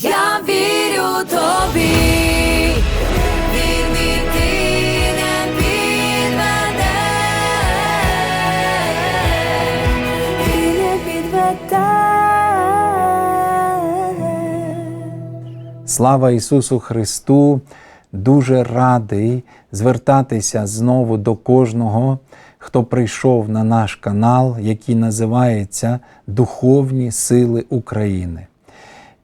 Я вірю тобі. Слава Ісусу Христу! Дуже радий звертатися знову до кожного, хто прийшов на наш канал, який називається Духовні Сили України.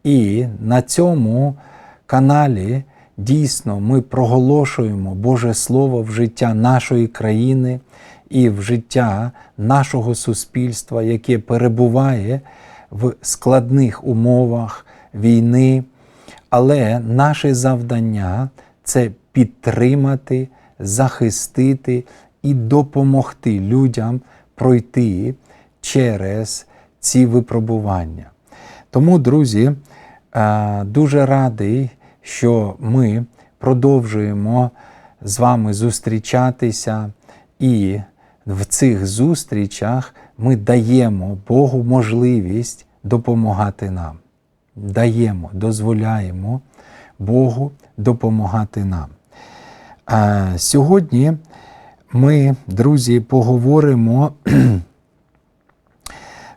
І на цьому каналі дійсно ми проголошуємо Боже Слово в життя нашої країни і в життя нашого суспільства, яке перебуває в складних умовах війни. Але наше завдання це підтримати, захистити і допомогти людям пройти через ці випробування. Тому, друзі, дуже радий, що ми продовжуємо з вами зустрічатися, і в цих зустрічах ми даємо Богу можливість допомагати нам. Даємо, дозволяємо Богу допомагати нам. Сьогодні ми, друзі, поговоримо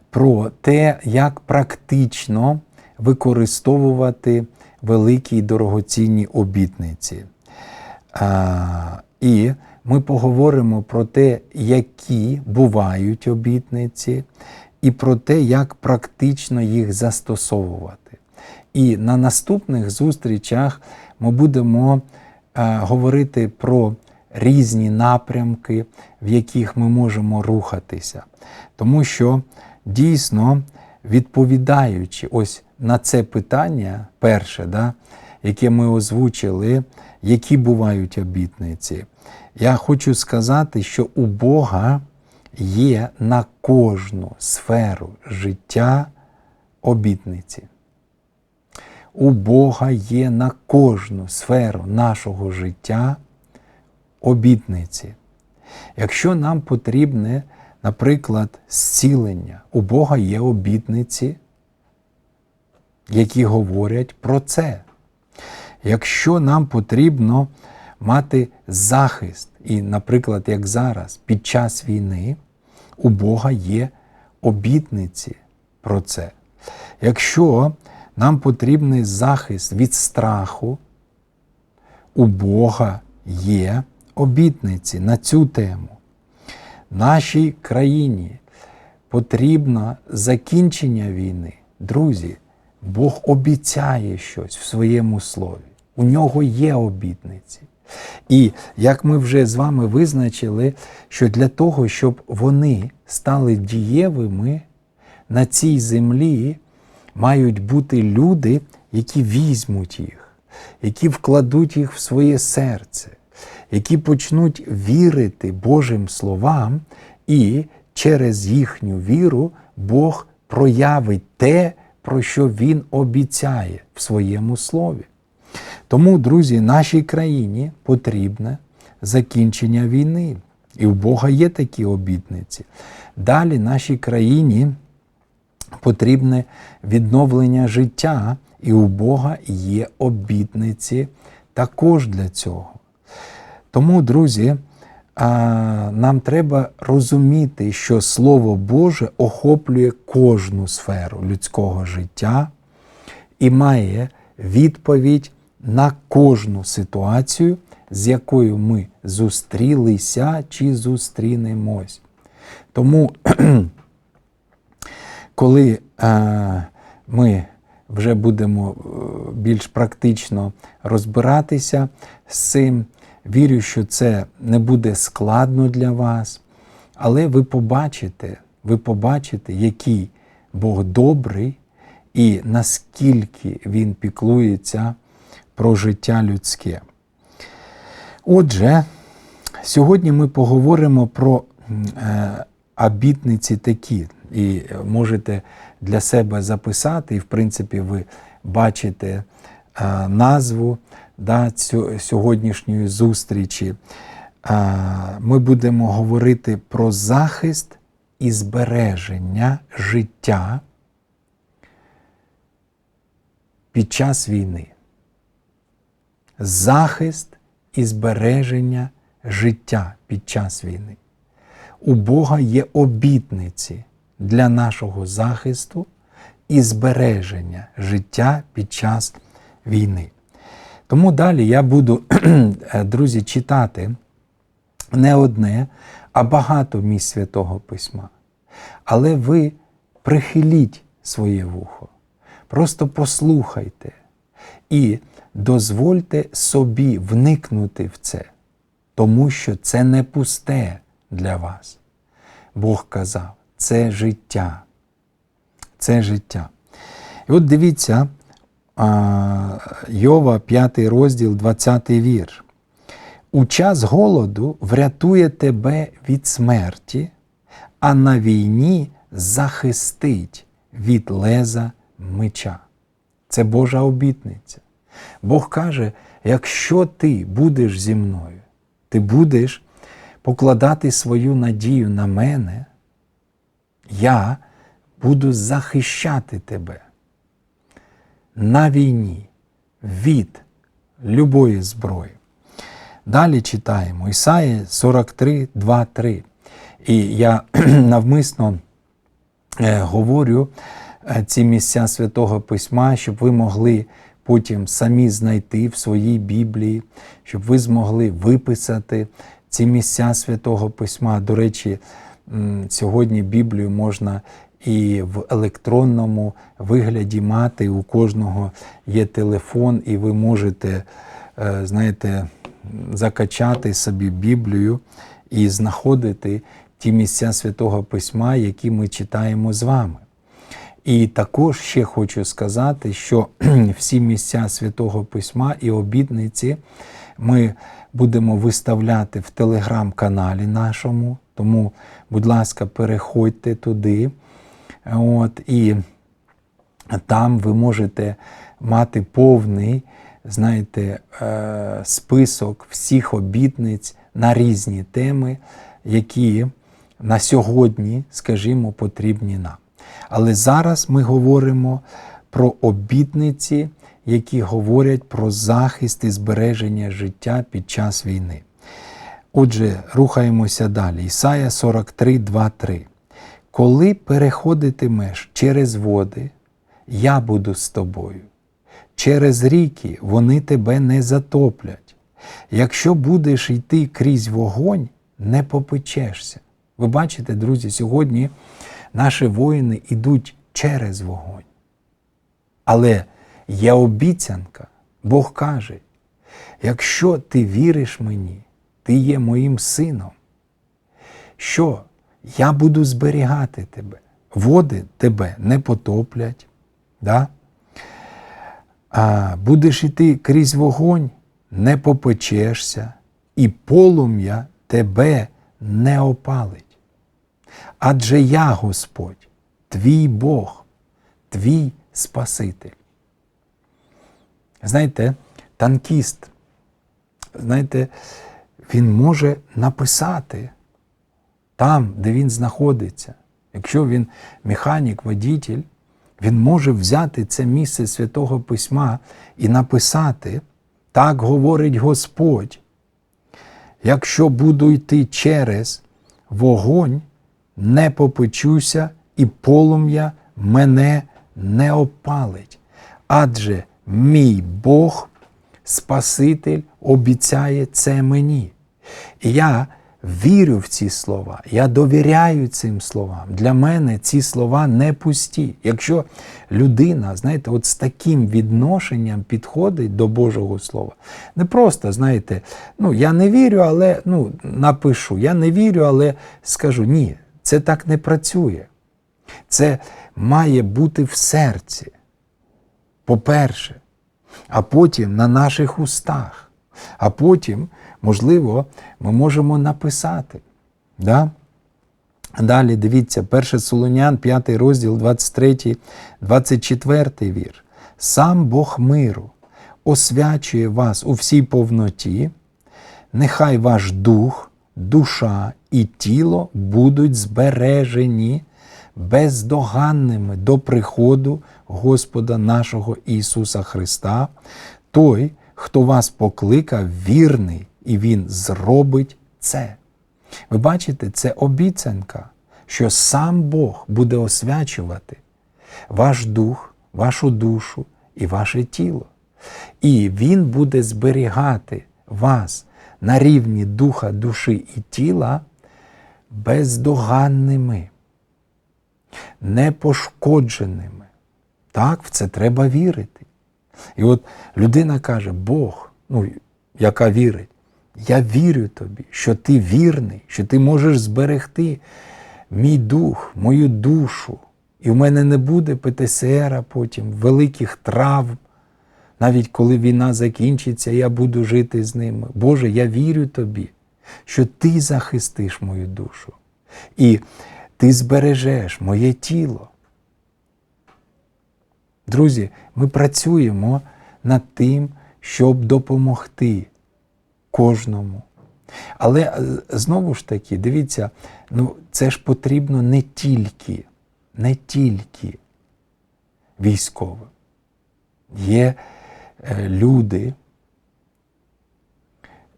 про те, як практично використовувати великі й дорогоцінні обітниці. І ми поговоримо про те, які бувають обітниці, і про те, як практично їх застосовувати. І на наступних зустрічах ми будемо говорити про різні напрямки, в яких ми можемо рухатися. Тому що дійсно, відповідаючи ось на це питання, перше, да, яке ми озвучили, які бувають обітниці, я хочу сказати, що у Бога є на кожну сферу життя обітниці. У Бога є на кожну сферу нашого життя обітниці. Якщо нам потрібне, наприклад, зцілення, у Бога є обітниці, які говорять про це. Якщо нам потрібно мати захист, і, наприклад, як зараз, під час війни, у Бога є обітниці про це. Якщо нам потрібний захист від страху, у Бога є обітниці на цю тему. Нашій країні потрібно закінчення війни. Друзі, Бог обіцяє щось в своєму слові. У нього є обітниці. І як ми вже з вами визначили, що для того, щоб вони стали дієвими на цій землі, мають бути люди, які візьмуть їх, які вкладуть їх в своє серце, які почнуть вірити Божим словам, і через їхню віру Бог проявить те, про що Він обіцяє в своєму слові. Тому, друзі, нашій країні потрібне закінчення війни. І у Бога є такі обітниці. Далі нашій країні потрібне відновлення життя, і у Бога є обітниці також для цього. Тому, друзі, нам треба розуміти, що Слово Боже охоплює кожну сферу людського життя і має відповідь на кожну ситуацію, з якою ми зустрілися чи зустрінемось. Тому, коли ми вже будемо е, більш практично розбиратися з цим, вірю, що це не буде складно для вас, але ви побачите, ви побачите, який Бог добрий і наскільки Він піклується про життя людське. Отже, сьогодні ми поговоримо про е, обітниці такі, і можете для себе записати, і, в принципі, ви бачите назву да, сьогоднішньої зустрічі. Е, ми будемо говорити про захист і збереження життя під час війни. Захист і збереження життя під час війни. У Бога є обітниці для нашого захисту і збереження життя під час війни. Тому далі я буду, друзі, читати не одне, а багато місць Святого Письма. Але ви прихиліть своє вухо, просто послухайте і дозвольте собі вникнути в це, тому що це не пусте для вас. Бог казав, це життя. Це життя. І от дивіться, Йова, 5 розділ, 20 вірш. У час голоду врятує тебе від смерті, а на війні захистить від леза меча. Це Божа обітниця. Бог каже: якщо ти будеш зі мною, ти будеш покладати свою надію на мене, я буду захищати тебе на війні від любої зброї. Далі читаємо Ісаї 43, 2, 3. І я навмисно е, говорю е, ці місця Святого Письма, щоб ви могли потім самі знайти в своїй Біблії, щоб ви змогли виписати ці місця Святого Письма. До речі, сьогодні Біблію можна і в електронному вигляді мати. У кожного є телефон, і ви можете, е, знаєте, закачати собі Біблію і знаходити ті місця Святого Письма, які ми читаємо з вами. І також ще хочу сказати, що всі місця Святого Письма і обітниці ми будемо виставляти в телеграм-каналі нашому. Тому, будь ласка, переходьте туди. От, і там ви можете мати повний, знаєте, е, список всіх обітниць на різні теми, які на сьогодні, скажімо, потрібні нам. Але зараз ми говоримо про обітниці, які говорять про захист і збереження життя під час війни. Отже, рухаємося далі. Ісая 43, 2, 3. Коли переходитимеш через води, я буду з тобою. Через ріки вони тебе не затоплять. Якщо будеш йти крізь вогонь, не попечешся. Ви бачите, друзі, сьогодні наші воїни йдуть через вогонь. Але є обіцянка, Бог каже: якщо ти віриш мені, ти є моїм сином, що я буду зберігати тебе, води тебе не потоплять. Да? А будеш іти крізь вогонь, не попечешся, і полум'я тебе не опалить. Адже я Господь, твій Бог, твій Спаситель. Знаєте, танкіст, знаєте, він може написати там, де він знаходиться. Якщо він механік, водитель, він може взяти це місце Святого Письма і написати, так говорить Господь. Якщо буду йти через вогонь, не попечуся, і полум'я мене не опалить. Адже мій Бог, Спаситель, обіцяє це мені. І я вірю в ці слова, я довіряю цим словам. Для мене ці слова не пусті. Якщо людина, знаєте, от з таким відношенням підходить до Божого Слова, не просто, знаєте, ну я не вірю, але ну, напишу, я не вірю, але скажу ні, це так не працює. Це має бути в серці. По-перше, а потім на наших устах, а потім, можливо, ми можемо написати. Да? Далі дивіться, 1 Солонян, 5 розділ, 23, 24 вір. Сам Бог миру освячує вас у всій повноті, нехай ваш дух, душа і тіло будуть збережені бездоганними до приходу Господа нашого Ісуса Христа. Той, хто вас покликав, вірний, і Він зробить це. Ви бачите, це обіцянка, що сам Бог буде освячувати ваш дух, вашу душу і ваше тіло. І Він буде зберігати вас на рівні духа, душі і тіла бездоганними, непошкодженими. Так, в це треба вірити. І от людина каже, Бог, ну, яка вірить, я вірю тобі, що ти вірний, що ти можеш зберегти мій дух, мою душу. І в мене не буде ПТСР потім, великих травм. Навіть коли війна закінчиться, я буду жити з ними. Боже, я вірю тобі, що ти захистиш мою душу. І ти збережеш моє тіло. Друзі, ми працюємо над тим, щоб допомогти кожному. Але е, знову ж таки, дивіться, ну це ж потрібно не тільки, не тільки військовим. Є е, люди,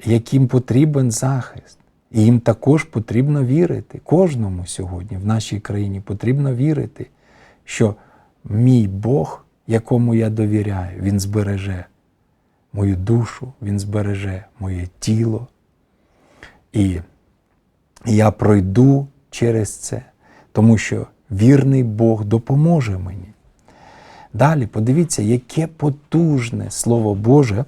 яким потрібен захист. І їм також потрібно вірити. Кожному сьогодні в нашій країні потрібно вірити, що мій Бог, якому я довіряю, Він збереже мою душу, Він збереже моє тіло. І я пройду через це, тому що вірний Бог допоможе мені. Далі подивіться, яке потужне Слово Боже,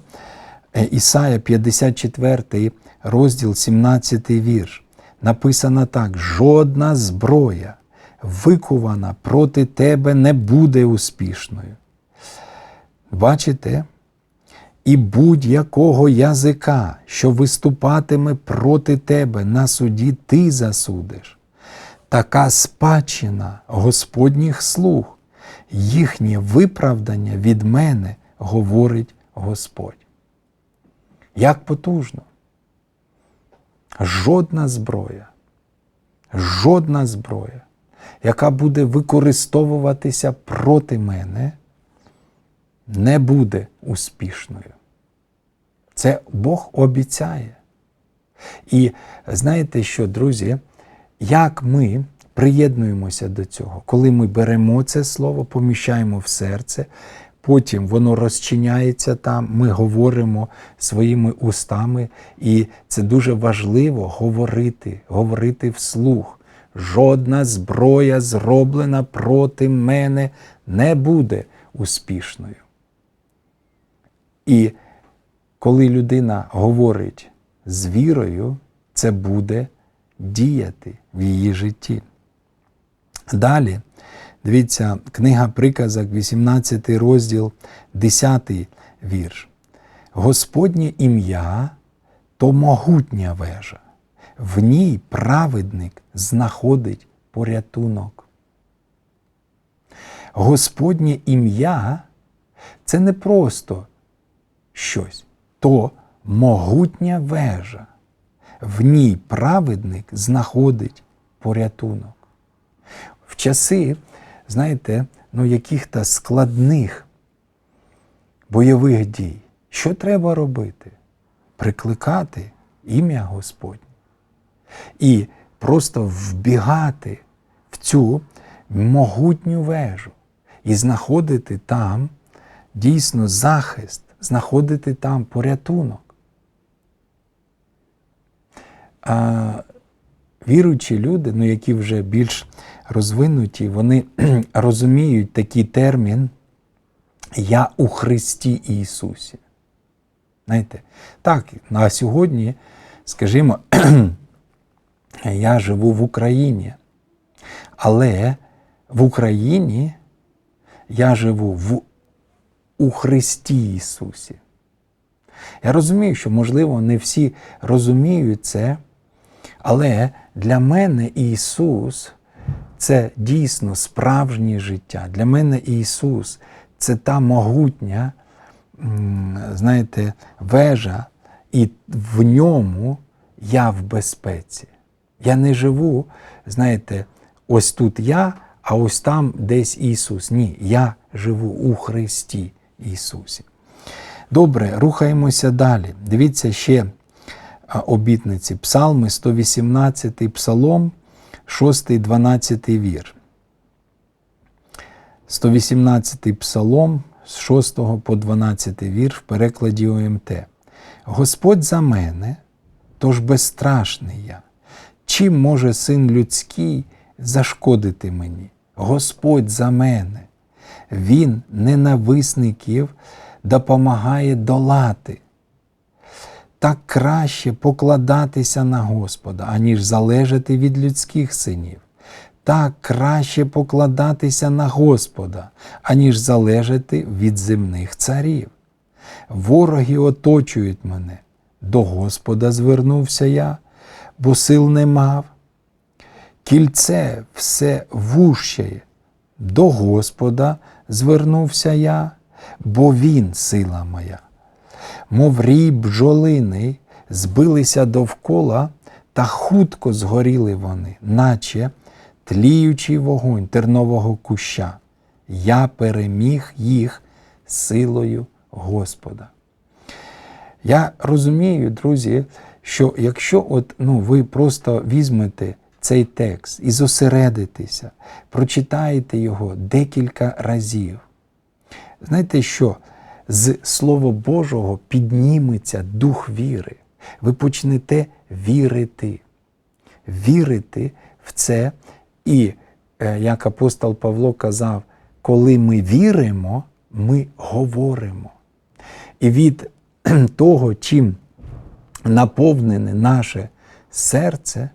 Е, Ісая 54, розділ 17 вірш. Написано так: жодна зброя, викувана проти тебе, не буде успішною. Бачите? І будь-якого язика, що виступатиме проти тебе на суді, ти засудиш. Така спадщина Господніх слуг, їхнє виправдання від мене, говорить Господь. Як потужно. Жодна зброя, жодна зброя, яка буде використовуватися проти мене, не буде успішною. Це Бог обіцяє. І знаєте що, друзі, як ми приєднуємося до цього, коли ми беремо це слово, поміщаємо в серце, потім воно розчиняється там, ми говоримо своїми устами, і це дуже важливо говорити, говорити вслух. Жодна зброя, зроблена проти мене, не буде успішною. І коли людина говорить з вірою, це буде діяти в її житті. Далі, дивіться, книга Приказок, 18 розділ, 10 вірш. Господнє ім'я то могутня вежа, в ній праведник знаходить порятунок. Господнє ім'я це не просто щось, то могутня вежа. В ній праведник знаходить порятунок. В часи, знаєте, ну, яких-то складних бойових дій, що треба робити? Прикликати ім'я Господнє. І просто вбігати в цю могутню вежу і знаходити там дійсно захист, знаходити там порятунок. А віруючі люди, ну які вже більш розвинуті, вони розуміють такий термін Я у Христі Ісусі. Знаєте, так, на сьогодні, скажімо, я живу в Україні, але в Україні я живу в, у Христі Ісусі. Я розумію, що, можливо, не всі розуміють це, але для мене Ісус це дійсно справжнє життя. Для мене Ісус це та могутня, знаєте, вежа, і в ньому я в безпеці. Я не живу, знаєте, ось тут я, а ось там десь Ісус. Ні, я живу у Христі Ісусі. Добре, рухаємося далі. Дивіться ще обітниці. Псалми 118, Псалом, 6, 12 вір. 118 Псалом з 6 по 12 вір в перекладі ОМТ. Господь за мене, тож безстрашний я. Чим може син людський зашкодити мені? Господь за мене. Він ненависників допомагає долати. Так краще покладатися на Господа, аніж залежати від людських синів. Так краще покладатися на Господа, аніж залежати від земних царів. Вороги оточують мене. До Господа звернувся я, бо сил не мав. Кільце все вущає. До Господа звернувся я, бо Він сила моя. Мов рій бджолини збилися довкола, та хутко згоріли вони, наче тліючий вогонь тернового куща. Я переміг їх силою Господа. Я розумію, друзі, що якщо от, ну, ви просто візьмете цей текст і зосередитеся, прочитаєте його декілька разів, знаєте що? З Слова Божого підніметься дух віри. Ви почнете вірити, вірити в це. І, е, як апостол Павло казав, коли ми віримо, ми говоримо. І від того, чим наповнене наше серце,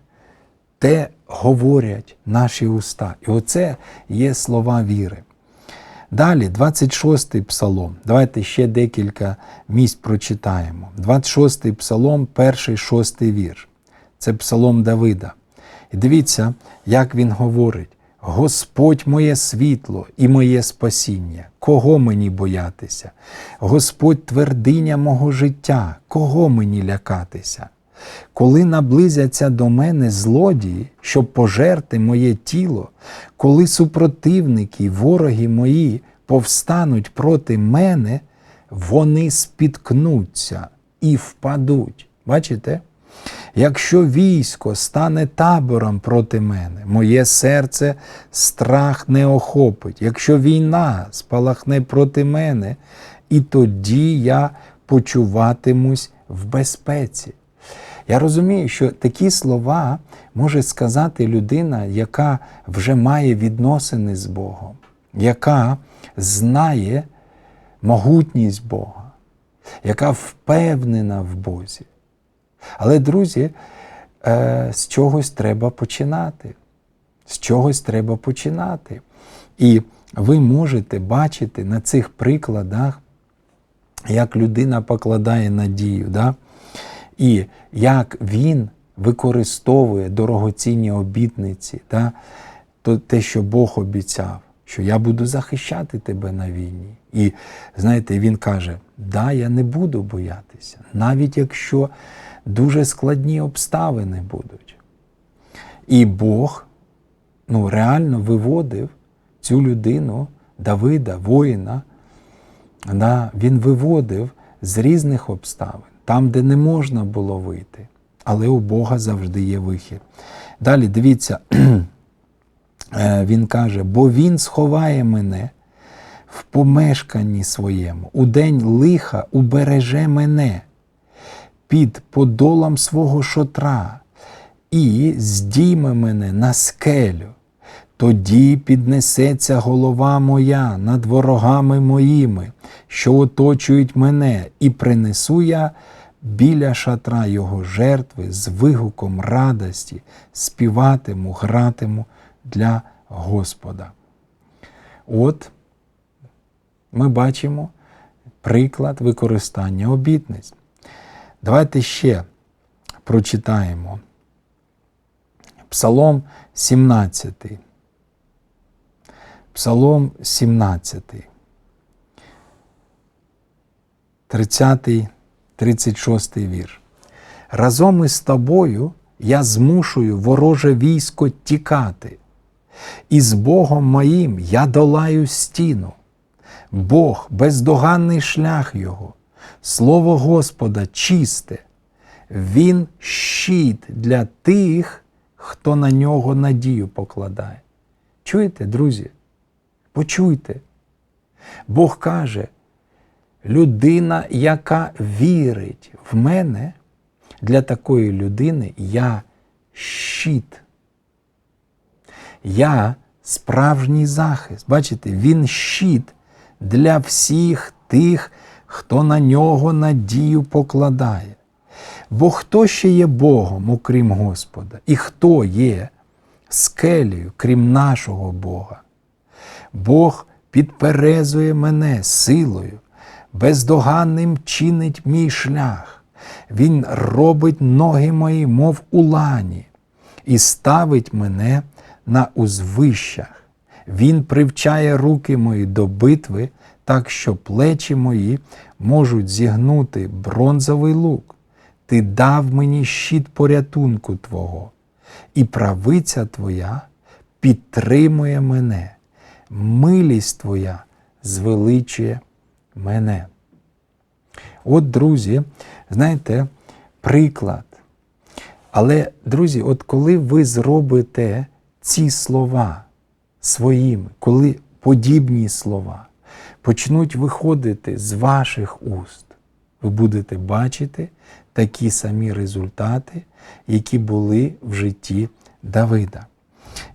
те говорять наші уста. І оце є слова віри. Далі, 26-й псалом. Давайте ще декілька місць прочитаємо. 26-й псалом, перший шостий вірш. Це псалом Давида. І дивіться, як він говорить: Господь моє світло і моє спасіння, кого мені боятися? Господь твердиня мого життя, кого мені лякатися? Коли наблизяться до мене злодії, щоб пожерти моє тіло, коли супротивники, вороги мої повстануть проти мене, вони спіткнуться і впадуть. Бачите? Якщо військо стане табором проти мене, моє серце страх не охопить. Якщо війна спалахне проти мене, і тоді я почуватимусь в безпеці. Я розумію, що такі слова може сказати людина, яка вже має відносини з Богом, яка знає могутність Бога, яка впевнена в Бозі. Але, друзі, е, з чогось треба починати. З чогось треба починати. І ви можете бачити на цих прикладах, як людина покладає надію, да? і як він використовує дорогоцінні обітниці, да? то те, що Бог обіцяв, що я буду захищати тебе на війні. І знаєте, він каже: да, я не буду боятися, навіть якщо дуже складні обставини будуть. І Бог ну, реально виводив цю людину, Давида, воїна, да, він виводив з різних обставин, там, де не можна було вийти. Але у Бога завжди є вихід. Далі дивіться, е, він каже, бо Він сховає мене в помешканні своєму, у день лиха убереже мене під подолом свого шотра і здійме мене на скелю. Тоді піднесеться голова моя над ворогами моїми, що оточують мене, і принесу я біля шатра його жертви з вигуком радості, співатиму, гратиму для Господа. От ми бачимо приклад використання обітниць. Давайте ще прочитаємо. Псалом 17. Псалом 17. 30, 36 вірш. Разом із тобою я змушую вороже військо тікати. І з Богом моїм я долаю стіну. Бог бездоганний шлях Його, Слово Господа чисте, Він щит для тих, хто на нього надію покладає. Чуєте, друзі? Почуйте. Бог каже, людина, яка вірить в мене, для такої людини я щит. Я справжній захист. Бачите, він щит для всіх тих, хто на нього надію покладає. Бо хто ще є Богом, окрім Господа? І хто є скелею, крім нашого Бога? Бог підперезує мене силою, бездоганним чинить мій шлях. Він робить ноги мої, мов у лані, і ставить мене на узвищах. Він привчає руки мої до битви, так що плечі мої можуть зігнути бронзовий лук. Ти дав мені щит порятунку Твого, і правиця Твоя підтримує мене, милість Твоя звеличує мене. От, друзі, знаєте, приклад. Але, друзі, от коли ви зробите ці слова своїми, коли подібні слова почнуть виходити з ваших уст, ви будете бачити такі самі результати, які були в житті Давида.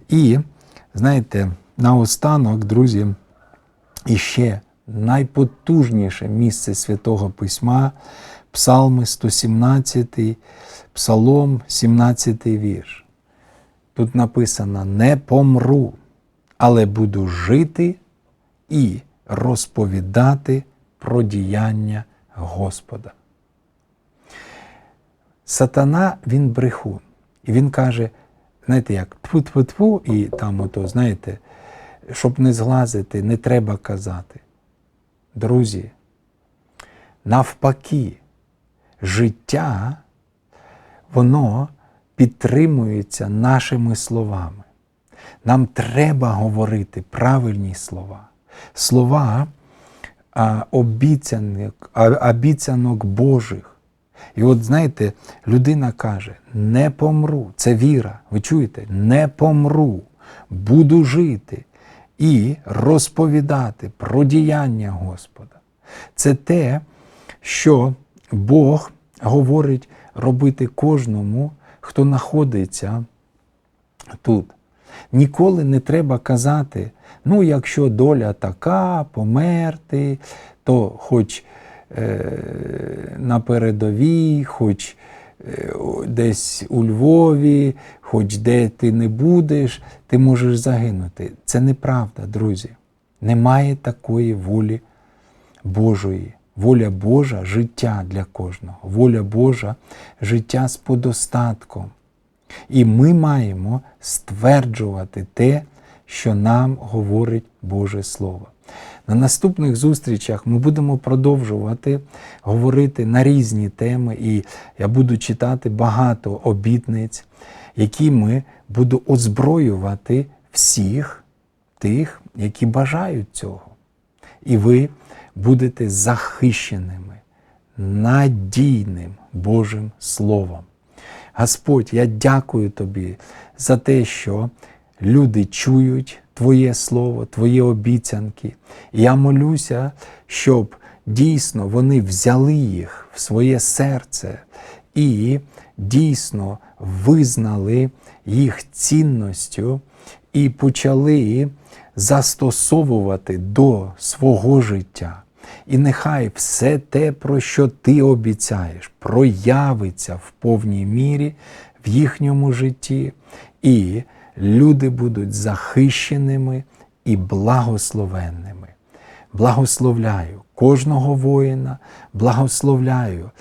І, знаєте, наостанок, друзі, іще найпотужніше місце Святого Письма, Псалми 117, Псалом 17 вірш. Тут написано: не помру, але буду жити і розповідати про діяння Господа. Сатана він брехун. І він каже, знаєте як, тьфу-тьфу-тьфу, і там ото, знаєте, щоб не зглазити, не треба казати. Друзі, навпаки, життя, воно підтримується нашими словами. Нам треба говорити правильні слова. Слова обіцянок, обіцянок Божих. І от знаєте, людина каже: не помру. Це віра. Ви чуєте? Не помру, буду жити і розповідати про діяння Господа. Це те, що Бог говорить робити кожному, хто знаходиться тут. Ніколи не треба казати, ну, якщо доля така, померти, то хоч е, на передовій, хоч е, десь у Львові, хоч де ти не будеш, ти можеш загинути. Це неправда, друзі. Немає такої волі Божої. Воля Божа життя для кожного. Воля Божа життя з подостатком. І ми маємо стверджувати те, що нам говорить Боже Слово. На наступних зустрічах ми будемо продовжувати говорити на різні теми, і я буду читати багато обітниць, якими буду озброювати всіх тих, які бажають цього. І ви будете захищеними надійним Божим Словом. Господь, я дякую Тобі за те, що люди чують Твоє Слово, Твої обіцянки. І я молюся, щоб дійсно вони взяли їх в своє серце і дійсно визнали їх цінністю і почали застосовувати до свого життя. І нехай все те, про що ти обіцяєш, проявиться в повній мірі в їхньому житті, і люди будуть захищеними і благословенними. Благословляю кожного воїна, благословляю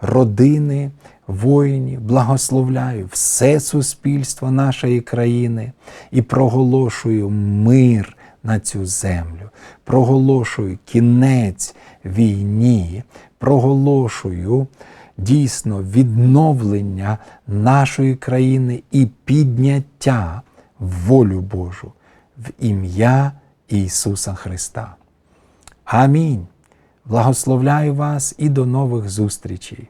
родини воїнів, благословляю все суспільство нашої країни і проголошую мир на цю землю, проголошую кінець війні, проголошую дійсно відновлення нашої країни і підняття в волю Божу в ім'я Ісуса Христа. Амінь. Благословляю вас і до нових зустрічей.